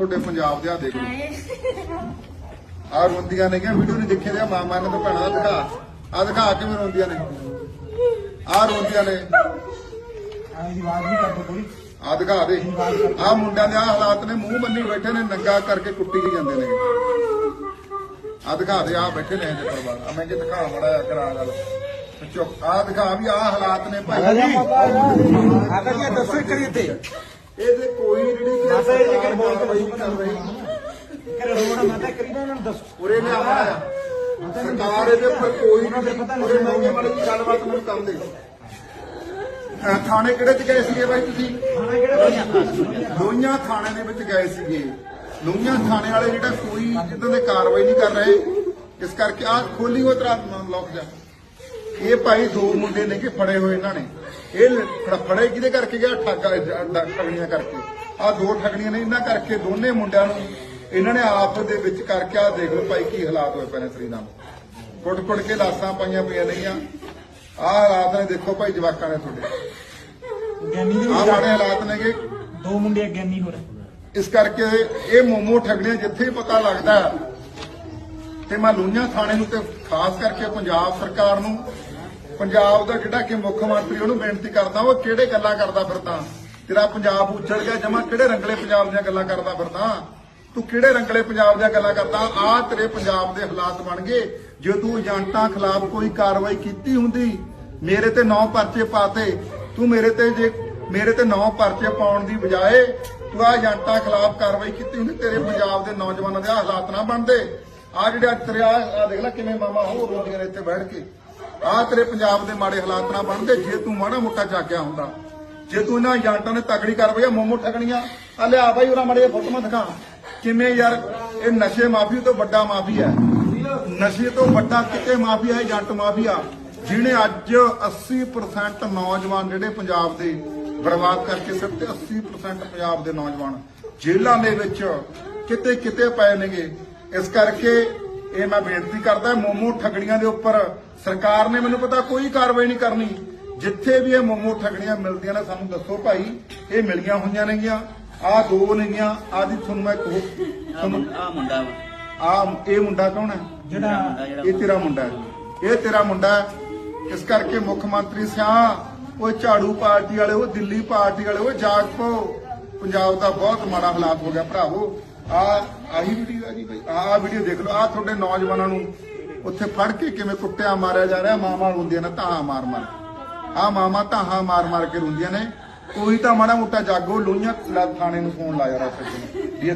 ਤੁਹਾਡੇ ਪੰਜਾਬ ਦੇ ਆ ਦੇਖ ਲਓ ਆ ਰੋਂਦੀਆਂ ਨੇ ਕਿ ਵੀਡੀਓ ਨਹੀਂ ਦੇਖੇ ਰਿਆ ਮਾਮਾ ਨੇ ਤਾਂ ਭੈਣਾਂ ਦਾ ਦਿਖਾ। ਆ ਦਿਖਾ ਕਿਵੇਂ ਰੋਂਦੀਆਂ ਨੇ। ਆ ਰੋਂਦੀਆਂ ਨੇ। ਆ ਦਿਖਾ ਦੇ। ਆ ਮੁੰਡਿਆਂ ਦੇ ਆ ਹਾਲਾਤ ਨੇ। ਮੂੰਹ ਬੰਨੀ ਬੈਠੇ ਨੇ ਨੰਗਾ ਕਰਕੇ ਕੁੱਟੀ ਹੀ ਜਾਂਦੇ ਨੇ। ਆ ਦਿਖਾ ਦੇ ਆ ਬੈਠੇ ਨੇ ਇਹਦੇ ਪਰਿਵਾਰ। ਆ ਮੈਂ ਕਿ ਦਿਖਾ ਮੜਾ ਕਰਾ ਗੱਲ। ਚੁੱਪ। ਆ ਦਿਖਾ ਵੀ ਆ ਹਾਲਾਤ ਨੇ ਭਾਈ। ਜੀ ਦੱਸੋ ਕਰੀ ਤੇ ਇਹਦੇ ਕੋਈ ਕਿ ਮਾਤਾ ਜੀ ਕਿਹੜੇ ਬੋਲ ਕਾਰਵਾਈ ਨਹੀਂ ਕਰ ਰਹੀ। ਕਰ ਰੋਣਾ ਮਾਤਾ ਕਰੀ ਨਾ ਇਹਨਾਂ ਨੂੰ ਦੱਸੋ। ਉਰੇ ਨੇ ਆਇਆ ਸਰਕਾਰ ਇਹਦੇ ਉੱਪਰ ਕੋਈ ਨਹੀਂ ਉਰੇ ਮਹਿੰਗੇ ਵਾਲੀ ਦੀ ਗੱਲਬਾਤ ਮੈਨੂੰ ਕਰਨ ਦੇ ਅਹ ਥਾਣੇ ਕਿਹੜੇ ਚ ਗਏ ਸੀਗੇ ਬਾਈ ਤੁਸੀਂ? ਖਾਣਾ ਕਿਹੜਾ ਲੋਹੀਆਂ ਥਾਣੇ ਦੇ ਵਿੱਚ ਗਏ ਸੀਗੇ। ਲੋਹੀਆਂ ਥਾਣੇ ਵਾਲੇ ਜਿਹੜਾ ਕੋਈ ਇਦਾਂ ਦੇ ਕਾਰਵਾਈ ਨਹੀਂ ਕਰ ਰਹੇ ਇਸ ਕਰਕੇ ਆ ਖੋਲੀ ਉਹ ਤਰਾ ਲੋਕ ਜਾ ਇਹ ਭਾਈ ਦੋ ਮੁੰਡੇ ਨੇ ਕਿ ਫੜੇ ਹੋਏ ਇਹਨਾਂ ਨੇ। ਇਹ ਫੜ- ਕਿਹਦੇ ਕਰਕੇ ਗਿਆ? ਠੱਗਾ ਠੱਗਣੀਆਂ ਕਰਕੇ। ਆ ਦੋ ਠੱਗਣੀਆਂ ਨੇ ਇਹਨਾਂ ਕਰਕੇ ਦੋਨੇ ਮੁੰਡਿਆਂ ਨੂੰ ਇਹਨਾਂ ਨੇ ਆਪ ਦੇ ਵਿੱਚ ਕਰਕੇ ਆ ਦੇਖ ਲਓ ਭਾਈ ਕੀ ਹਾਲਾਤ ਹੋਏ ਪਏ ਨੇ ਸਰੀਨਾਮ ਕੁੱਟ ਕੁੱਟ ਕੇ ਲਾਸਾਂ ਪਾਈਆਂ ਪਈਆਂ ਨੇਗੀਆਂ। ਆ ਹਾਲਾਤ ਨੇ ਦੇਖੋ ਭਾਈ ਜਵਾਕਾਂ ਨੇ ਤੁਹਾਡੇ। ਗਿਆਨੀ ਦੇ ਆ ਮਾੜੇ ਹਾਲਾਤ ਨੇਗੇ। ਦੋ ਮੁੰਡੇ ਗਿਆਨੀ ਹੋ ਰਹੇ ਇਸ ਕਰਕੇ ਇਹ ਮੋਮੋ ਠੱਗਣੇ ਜਿੱਥੇ ਹੀ ਪਤਾ ਲੱਗਦਾ ਤੇ ਮੈਂ ਲੂਈਆਂ ਥਾਣੇ ਨੂੰ ਤੇ ਖਾਸ ਕਰਕੇ ਪੰਜਾਬ ਸਰਕਾਰ ਨੂੰ ਪੰਜਾਬ ਦਾ ਜਿਹੜਾ ਕਿ ਮੁੱਖ ਮੰਤਰੀ ਉਹਨੂੰ ਬੇਨਤੀ ਕਰਦਾ, ਉਹ ਕਿਹੜੇ ਗੱਲਾਂ ਕਰਦਾ ਫਿਰਦਾ? ਤੇਰਾ ਪੰਜਾਬ ਉੱਜੜ ਗਿਆ, ਜਮਾ ਕਿਹੜੇ ਰੰਗਲੇ ਪੰਜਾਬ ਦੀਆਂ ਗੱਲਾਂ ਕਰਦਾ ਫਿਰਦਾ? ਤੂੰ ਕਿਹੜੇ ਰੰਗਲੇ ਪੰਜਾਬ ਦੀਆਂ ਗੱਲਾਂ ਕਰਦਾ? ਆ ਤੇਰੇ ਪੰਜਾਬ ਦੇ ਹਾਲਾਤ ਬਣ ਗਏ। ਜੇ ਤੂੰ ਏਜੰਟਾਂ ਖਿਲਾਫ ਕੋਈ ਕਾਰਵਾਈ ਕੀਤੀ ਹੁੰਦੀ, ਮੇਰੇ ਤੇ ਨੌ ਪਰਚੇ ਪਾਤੇ, ਤੂੰ ਮੇਰੇ ਤੇ ਜੇ, ਮੇਰੇ ਤੇ ਨੌ ਪਰਚੇ ਪਾਉਣ ਦੀ ਬਜਾਏ ਤੂੰ ਆ ਏਜੰਟਾਂ ਖਿਲਾਫ ਕਾਰਵਾਈ ਕੀਤੀ ਹੁੰਦੀ, ਤੇਰੇ ਪੰਜਾਬ ਦੇ ਨੌਜਵਾਨਾਂ ਦੇ ਆਹ ਹਾਲਾਤ ਨਾ ਬਣਦੇ। ਆ ਜਿਹੜੇ ਅੱਜ ਦੇਖ ਲੈ ਕਿਵੇਂ ਮਾਮਾ ਹੋ ਰੋਂਦੀਆਂ ਨੇ ਇੱਥੇ ਬੈਠ ਕੇ। ਆ ਤੇਰੇ ਪੰਜਾਬ ਦੇ ਮਾੜੇ ਹਾਲਾਤ ਨਾ ਬਣਦੇ, ਜੇ ਤੂੰ ਮਾੜਾ ਮੋਟਾ ਜਾਗਿਆ ਹੁੰਦਾ। ਜੇ ਤੂੰ ਇਹਨਾਂ ਏਜੰਟਾਂ ਨੇ ਤਗੜੀ ਕਾਰਵਾਈ ਆ ਮੋਮੋ ਠਗਣੀਆਂ, ਆ ਲਿਆ ਬਾਈ ਉਹਨਾਂ ਮਾੜੇ ਫੋਟੋਆਂ ਦਿਖਾ। ਕਿਵੇਂ ਯਾਰ, ਇਹ ਨਸ਼ੇ ਮਾਫੀ ਤੋਂ ਵੱਡਾ ਮਾਫੀਆ ਹੈ। ਨਸ਼ੇ ਤੋਂ ਵੱਡਾ ਕਿਤੇ ਮਾਫੀਆ ਹੈ, ਏਜੰਟ ਮਾਫੀਆ ਜਿਹਨੇ ਅੱਜ 80% ਨੌਜਵਾਨ ਜਿਹੜੇ ਪੰਜਾਬ ਦੇ ਬਰਬਾਦ ਕਰਕੇ ਸਿਰ ਤੇ 80% ਪੰਜਾਬ ਦੇ ਨੌਜਵਾਨ ਜੇਲ੍ਹਾਂ ਦੇ ਵਿੱਚ ਕਿਤੇ ਕਿਤੇ ਪਏ ਨੇਗੇ। ਇਸ ਕਰਕੇ ਇਹ ਮੈਂ ਬੇਨਤੀ ਕਰਦਾ ਮੋਮੋ ਠਗੜੀਆਂ ਦੇ ਉੱਪਰ ਸਰਕਾਰ ਨੇ ਮੈਨੂੰ ਪਤਾ ਕੋਈ ਕਾਰਵਾਈ ਨਹੀਂ ਕਰਨੀ। ਜਿੱਥੇ ਵੀ ਇਹ ਮੋਮੋ ਠਗੜੀਆਂ ਮਿਲਦੀਆਂ ਨੇ ਸਾਨੂੰ ਦੱਸੋ ਭਾਈ ਇਹ ਮਿਲੀਆਂ ਹੋਈਆਂ ਨੇਗੀਆਂ ਆ ਦੋ ਨੇਗੀਆਂ ਆ ਦੀ ਤੁਹਾਨੂੰ ਮੈਂ ਕਹੋ ਤੁਹਾਨੂੰ ਆ ਮੁੰਡਾ ਆ ਇਹ ਮੁੰਡਾ ਕੌਣ ਹੈ? ਜਿਹੜਾ ਇਹ ਤੇਰਾ ਮੁੰਡਾ ਹੈ। ਇਹ ਤੇਰਾ ਮੁੰਡਾ ਹੈ। ਇਸ ਕਰਕੇ ਮੁੱਖ ਮੰਤਰੀ ਸਿਆ ਉਹ ਝਾੜੂ ਪਾਰਟੀ ਵਾਲੇ ਉਹ ਦਿੱਲੀ ਪਾਰਟੀ ਵਾਲੇ ਉਹ ਜਾਗ ਪੋ ਪੰਜਾਬ ਦਾ ਬਹੁਤ ਮਾੜਾ ਹਾਲਾਤ ਹੋ ਗਿਆ ਭਰਾਵੋ। ਆ, ਆਹੀ ਵੀਡੀਓ ਹੈ ਜੀ ਭਾਈ ਆਹ ਵੀਡੀਓ ਦੇਖ ਲਓ। ਆ ਤੁਹਾਡੇ ਨੌਜਵਾਨਾਂ ਨੂੰ ਉੱਥੇ ਫੜ ਕੇ ਕਿਵੇਂ ਕੁੱਟਿਆ, ਮਾਰਿਆ ਜਾ ਰਿਹਾ। ਮਾਮਾ ਰੋਂਦੀਆਂ ਨੇ, ਧਾਹਾਂ ਮਾਰ ਮਾਰ ਆ ਮਾਮਾ ਧਾਹਾਂ ਮਾਰ ਮਾਰ ਕੇ ਰੋਂਦੀਆਂ ਨੇ। ਕੋਈ ਤਾਂ ਮਾੜਾ ਮੋਟਾ ਜਾਗੋ, ਲੋਹੀਆਂ ਥਾਣੇ ਨੂੰ ਫੋਨ ਲਾਇਆ ਰਸਤੇ ਨੇ